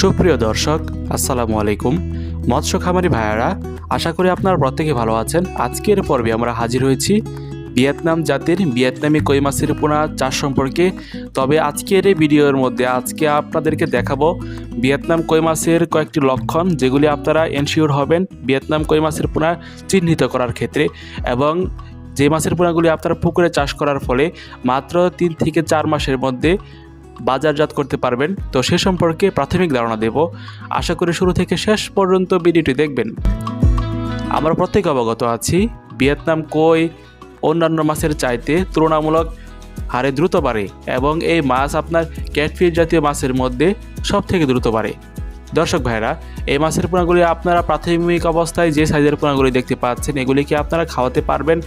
সুপ্রিয় দর্শক, আসসালামু আলাইকুম। মৎস্য খামারি ভাইয়ারা, আশা করি আপনারা প্রত্যেকে ভালো আছেন। আজকের পর্বে আমরা হাজির হয়েছি ভিয়েতনাম জাতির ভিয়েতনামি কই মাছের পোনা চাষ সম্পর্কে। তবে আজকের এই ভিডিওর মধ্যে আজকে আপনাদেরকে দেখাবো ভিয়েতনাম কই মাছের কয়েকটি লক্ষণ যেগুলি আপনারা এনশিওর হবেন ভিয়েতনাম কই মাছের পোনা চিহ্নিত করার ক্ষেত্রে এবং যে মাছের পোনাগুলি আপনারা পুকুরে চাষ করার ফলে মাত্র তিন থেকে চার মাসের মধ্যে বাজারজাত করতে পারবেন। তো সে সম্পর্কে প্রাথমিক ধারণা দেব। আশা করি শুরু থেকে শেষ পর্যন্ত ভিডিওটি দেখবেন। আমরা প্রত্যেকে অবগত আছি, ভিয়েতনাম কই অন্যান্য মাছের চাইতে তুলনামূলক হারে দ্রুত বাড়ে এবং এই মাছ আপনার ক্যাটফিশ জাতীয় মাছের মধ্যে সব থেকে দ্রুত বাড়ে। দর্শক ভাইরা এই মাছের পোনাগুলি আপনারা প্রাথমিক অবস্থায় যে সাইজের পোনাগুলি দেখতে পাচ্ছেন এগুলিকে আপনারা খাওয়াতে পারবেন?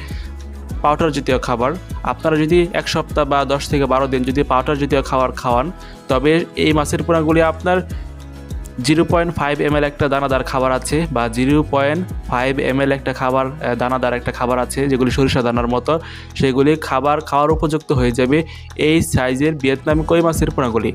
পাউডার জাতীয় খাবার। আপনারা যদি এক সপ্তাহ বা দশ থেকে বারো দিন যদি পাউডার জাতীয় খাবার খাওয়ান, তবে এই মাছের পোনাগুলি আপনার জিরো পয়েন্ট ফাইভ এম একটা দানাদার খাবার আছে বা জিরো পয়েন্ট ফাইভ এম একটা খাবার দানাদার একটা খাবার আছে, যেগুলি সরিষা দানার মতো। সেগুলি খাবার খাওয়ার উপযুক্ত হয়ে যাবে এই সাইজের ভিয়েতনামি কই মাছের পোনাগুলি।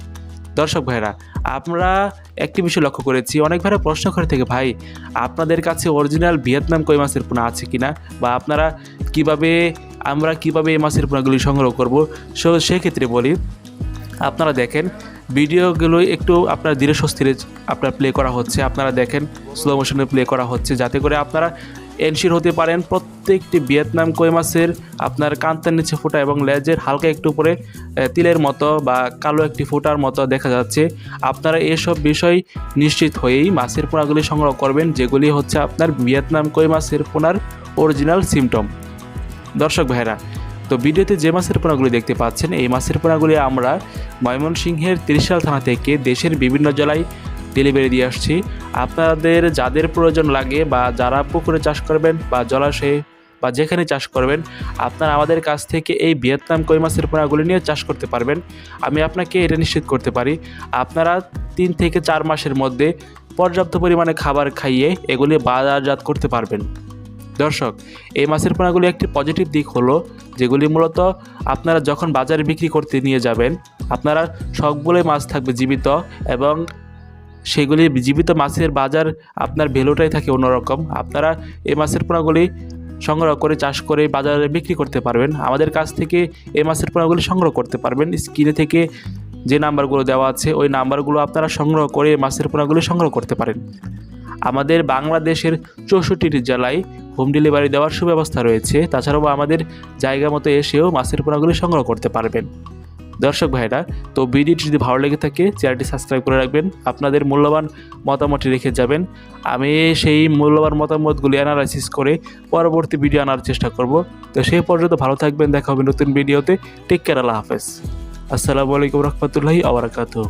দর্শক ভাইরা, আমরা একটি বিষয় লক্ষ্য করেছি। অনেক ভাইরা প্রশ্ন করে থেকে, ভাই, আপনাদের কাছে অরিজিনাল ভিয়েতনাম কই মাছের পোনা আছে কিনা? বা আপনারা কীভাবে, আমরা কীভাবে এই মাছের পোনাগুলি সংগ্রহ করব? সো সেক্ষেত্রে বলি, আপনারা দেখেন, ভিডিওগুলো একটু আপনার ধীরে সুস্থিরে আপনার প্লে করা হচ্ছে। আপনারা দেখেন স্লো মোশনে প্লে করা হচ্ছে। যাতে করে আপনারা এনশির হতে পারেন। প্রত্যেকটি ভিয়েতনাম কই মাছের আপনার কান্তার নিচে ফোঁটা এবং লেজের হালকা একটু উপরে তিলের মতো বা কালো একটি ফোঁটার মতো দেখা যাচ্ছে। আপনারা এসব বিষয় নিশ্চিত হয়েই মাছের পোনাগুলি সংগ্রহ করবেন, যেগুলি হচ্ছে আপনার ভিয়েতনাম কই মাছের পোনার অরিজিনাল সিমটম দর্শক ভাইরা তো ভিডিওতে যে মাছের পোনাগুলি দেখতে পাচ্ছেন, এই মাছের পোনাগুলি আমরা ময়মনসিংহের ত্রিশাল থানা থেকে দেশের বিভিন্ন জেলায় ডেলিভারি দিয়ে আসছি। আপনাদের যাদের প্রয়োজন লাগে বা যারা পুকুরে চাষ করবেন বা জলাশয়ে বা যেখানে চাষ করবেন, আপনারা আমাদের কাছ থেকে এই ভিয়েতনাম কই মাছের পোনাগুলি নিয়ে চাষ করতে পারবেন। আমি আপনাকে এটা নিশ্চিত করতে পারি, আপনারা তিন থেকে চার মাসের মধ্যে পর্যাপ্ত পরিমাণে খাবার খাইয়ে এগুলি বাজারজাত করতে পারবেন। দর্শক, এই মাছের পোনাগুলি একটি পজিটিভ দিক হলো, যেগুলি মূলত আপনারা যখন বাজারে বিক্রি করতে নিয়ে যাবেন, আপনারা সবগুলোই মাছ থাকবে জীবিত এবং সেগুলি জীবিত মাছের বাজার আপনার ভ্যালুটাই থাকে অন্যরকম। আপনারা এই মাছের পোনাগুলি সংগ্রহ করে, চাষ করে বাজারে বিক্রি করতে পারবেন। আমাদের কাছ থেকে এই মাছের পোনাগুলি সংগ্রহ করতে পারবেন। স্ক্রিনে থেকে যে নাম্বারগুলো দেওয়া আছে, ওই নাম্বারগুলো আপনারা সংগ্রহ করে মাছের পোনাগুলি সংগ্রহ করতে পারেন। আমাদের বাংলাদেশের চৌষট্টিটি জেলায় হোম ডেলিভারি দেওয়ার সুব্যবস্থা রয়েছে। তাছাড়াও আমাদের জায়গা মতো এসেও মাছের পোনাগুলি সংগ্রহ করতে পারবেন। দর্শক ভাইরা, তো ভিডিওটি যদি ভালো লেগে থাকে, চ্যানেলটি সাবস্ক্রাইব করে রাখবেন। আপনাদের মূল্যবান মতামতটি রেখে যাবেন। আমি সেই মূল্যবান মতামতগুলি অ্যানালাইসিস করে পরবর্তী ভিডিও আনার চেষ্টা করব। তো সেই পর্যন্ত ভালো থাকবেন, দেখা হবে নতুন ভিডিওতে টেক কেয়ার আল্লাহ হাফেজ। আসসালামু আলাইকুম রহমতুল্লাহি আবরাকাতুহ